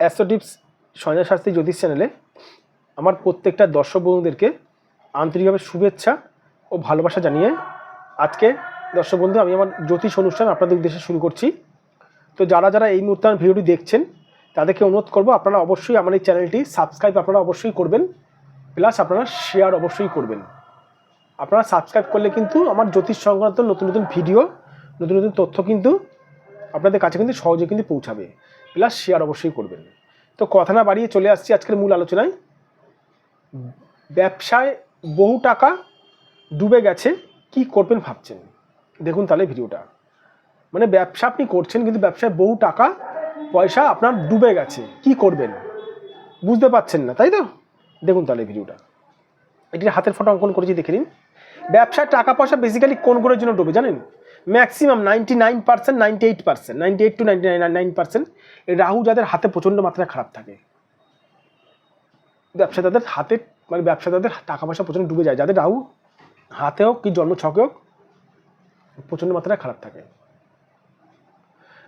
Astro tips Sanjay Shastri জ্যোতিষ চ্যানেলে আমার প্রত্যেকটা দর্শক বন্ধুদেরকে আন্তরিকভাবে শুভেচ্ছা ও ভালোবাসা জানিয়ে আজকে দর্শক বন্ধু, আমি আমার জ্যোতিষ অনুষ্ঠান আপনাদের উদ্দেশ্যে শুরু করছি। তো যারা যারা এই মুহূর্তে আমার ভিডিওটি দেখছেন, তাদেরকে অনুরোধ করব, আপনারা অবশ্যই আমার এই চ্যানেলটি সাবস্ক্রাইব আপনারা অবশ্যই করবেন, প্লাস আপনারা শেয়ার অবশ্যই করবেন। আপনারা সাবস্ক্রাইব করলে কিন্তু আমার জ্যোতিষ সংক্রান্ত নতুন নতুন ভিডিও, নতুন নতুন তথ্য কিন্তু আপনাদের কাছে কিন্তু সহজে কিন্তু পৌঁছাবে। প্লাস শেয়ার অবশ্যই করবেন তো কথা না বাড়িয়ে চলে আসছি আজকের মূল আলোচনায়। ব্যবসায় বহু টাকা ডুবে গেছে, কি করবেন ভাবছেন? দেখুন তাহলে ভিডিওটা। মানে ব্যবসা আপনি করছেন, কিন্তু ব্যবসায় বহু টাকা, পয়সা আপনার ডুবে গেছে, কি করবেন? বুঝতে পারছেন না, তাই তো? দেখুন তাহলে ভিডিওটা। এটির হাতের ফটো অঙ্কন করেছি, দেখে নিন। ব্যবসায় টাকা পয়সা বেসিক্যালি কোন কোনের জন্য ডুবে, জানেন? Maximum ninety nine percent ninety eight percent ninety eight to ninety nine nine percent এই রাহু যাদের হাতে প্রচণ্ড মাত্রায় খারাপ থাকে। ব্যবসা তাদের হাতে মানে ব্যবসা তাদের টাকা পয়সা প্রচণ্ড ডুবে যায়। যাদের রাহু হাতে হোক কি জন্ম ছকে হোক, প্রচণ্ড মাত্রায় খারাপ থাকে।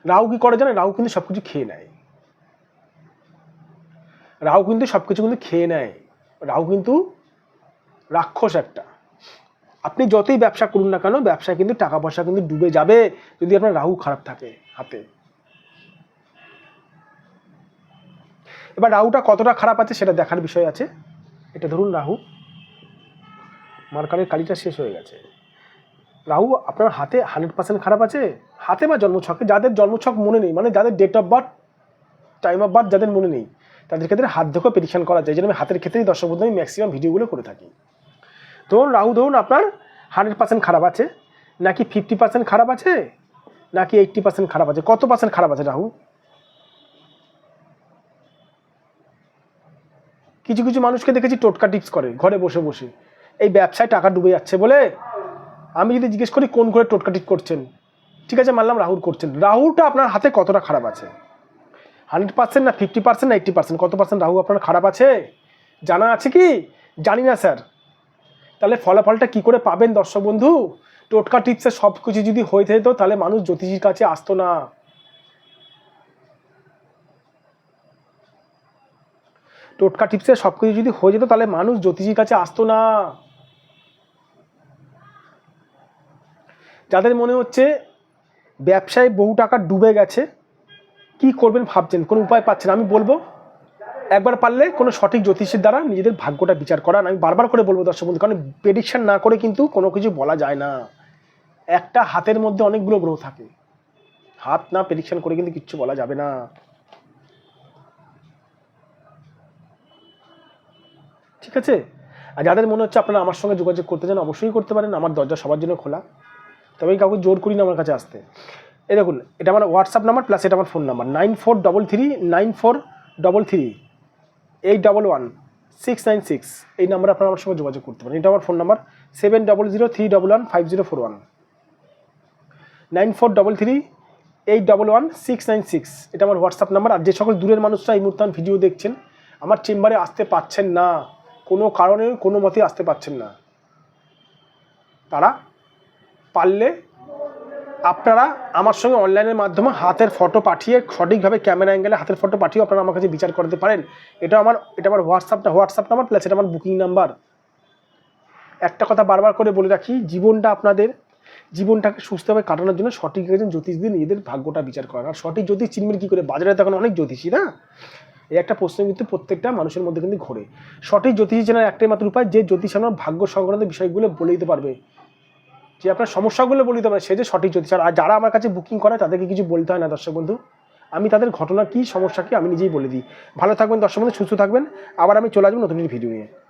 রাহু কি করে জানে রাহু কিন্তু সব কিছু খেয়ে নেয়। রাহু কিন্তু সব কিছু কিন্তু খেয়ে নেয়। রাহু কিন্তু রাক্ষস একটা। আপনি যতই ব্যবসা করুন না কেন, ব্যবসায় কিন্তু টাকা পয়সা কিন্তু ডুবে যাবে যদি আপনার রাহু খারাপ থাকে হাতে। এবার রাহুটা কতটা খারাপ আছে সেটা দেখার বিষয় আছে। এটা ধরুন রাহু। মার্কারের কালিটা শেষ হয়ে গেছে। রাহু, আপনার হাতে হান্ড্রেড পার্সেন্ট খারাপ আছে। হাতে বা জন্মছকে, যাদের জন্মছক মনে নেই মানে যাদের date of birth time of birth যাদের মনে নেই, তাদের ক্ষেত্রে হাত দেখেও প্রেডিকশন করা যায়। যেন আমি হাতের ক্ষেত্রেই দর্শক বন্ধু, আমি ম্যাক্সিমাম ভিডিওগুলো করে থাকি। ধরুন রাহু ধরুন আপনার হান্ড্রেড পার্সেন্ট খারাপ আছে, নাকি ফিফটি পার্সেন্ট খারাপ আছে, নাকি এইট্টি পার্সেন্ট খারাপ আছে? কত পার্সেন্ট খারাপ আছে রাহু কিছু কিছু মানুষকে দেখেছি টোটকা টিপস করে, ঘরে বসে বসে। এই ব্যবসায় টাকা ডুবে যাচ্ছে বলে আমি যদি জিজ্ঞেস করি, কোন করে টোটকা টিপ করছেন? ঠিক আছে, মানলাম রাহুল করছেন। রাহুলটা আপনার হাতে কতটা খারাপ আছে? হান্ড্রেড পার্সেন্ট না ফিফটি পার্সেন্ট না এইট্টি পার্সেন্ট কত পার্সেন্ট রাহু আপনার খারাপ আছে? জানা আছে কি? জানি না, স্যার। তাহলে ফলাফলটা কি করে পাবেন দর্শক বন্ধু? টোটকা টিপসে সব কিছু যদি হয়ে যেত তাহলে মানুষ জ্যোতিষীর কাছে আসতো না। টোটকা টিপসে সব কিছু যদি হয়ে যেত তাহলে মানুষ জ্যোতিষীর কাছে আসতো না। যাদের মনে হচ্ছে ব্যবসায় বহু টাকা ডুবে গেছে, কি করবেন ভাবছেন? কোনো উপায় পাচ্ছেন? আমি বলব একবার পারলে কোনো সঠিক জ্যোতিষীর দ্বারা নিজেদের ভাগ্যটা বিচার করান আমি বারবার করে বলব দর্শক বন্ধু, কারণ প্রেডিকশান না করে কিন্তু কোনো কিছু বলা যায় না। একটা হাতের মধ্যে অনেকগুলো গ্রহ থাকে। হাত না প্রেডিকশান করে কিন্তু কিচ্ছু বলা যাবে না। ঠিক আছে? আর যাদের মনে হচ্ছে আপনারা আমার সঙ্গে যোগাযোগ করতে চান, অবশ্যই করতে পারেন। আমার দরজা সবার জন্য খোলা। তবে কাউকে জোর করি না আমার কাছে আসতে। এই দেখুন, এটা আমার হোয়াটসঅ্যাপ নাম্বার প্লাস এটা আমার phone number nine four double three nine four double three eight double one, six nine six, এই নাম্বারে আপনারা আমার সঙ্গে যোগাযোগ করতে পারেন। এটা আমার phone number, seven double zero three double one, five zero four one. Nine four double three, eight double one, six nine six, এটা আমার হোয়াটসঅ্যাপ নাম্বার। আর যে সকল দূরের মানুষরা এই মুহূর্তে ভিডিও দেখছেন, আমার চেম্বারে আসতে পাচ্ছেন না। কোনো কারণে, কোনো মতেই আসতে পাচ্ছেন না। তারা পারলে আপনারা আমার সঙ্গে অনলাইনের মাধ্যমে হাতের ফটো পাঠিয়ে সঠিকভাবে ক্যামেরা অ্যাঙ্গেলে হাতের ফটো পাঠিয়ে আপনারা আমার কাছে বিচার করতে পারেন। এটা আমার এটা আমার হোয়াটসঅ্যাপটা হোয়াটসঅ্যাপ নাম্বার প্লাস এটা আমার বুকিং নাম্বার একটা কথা বারবার করে বলে রাখি, জীবনটা আপনাদের, জীবনটাকে সুস্থভাবে কাটানোর জন্য সঠিক একজন জ্যোতিষ দিয়ে নিজেদের ভাগ্যটা বিচার করার। আর সঠিক জ্যোতিষ চিনবেন কী করে? বাজারে তখন অনেক জ্যোতিষী না? এই একটা প্রশ্ন কিন্তু প্রত্যেকটা মানুষের মধ্যে কিন্তু ঘোরে। সঠিক জ্যোতিষী চেনার একটাই মাত্র উপায়, যে জ্যোতিষ আমার ভাগ্য সংক্রান্ত বিষয়গুলো বলে দিতে পারবে। যে আপনার সমস্যাগুলো বলে দিতে পারে সে যে সঠিক যদি আর যারা আমার কাছে বুকিং করে, তাদেরকে কিছু বলতে হয় না, দর্শক বন্ধু। আমি তাদের ঘটনা কী, সমস্যা কী, আমি নিজেই বলে দিই। ভালো থাকবেন, দর্শক বন্ধু, সুস্থ থাকবেন। আবার আমি চলে আসব নতুন ভিডিও নিয়ে।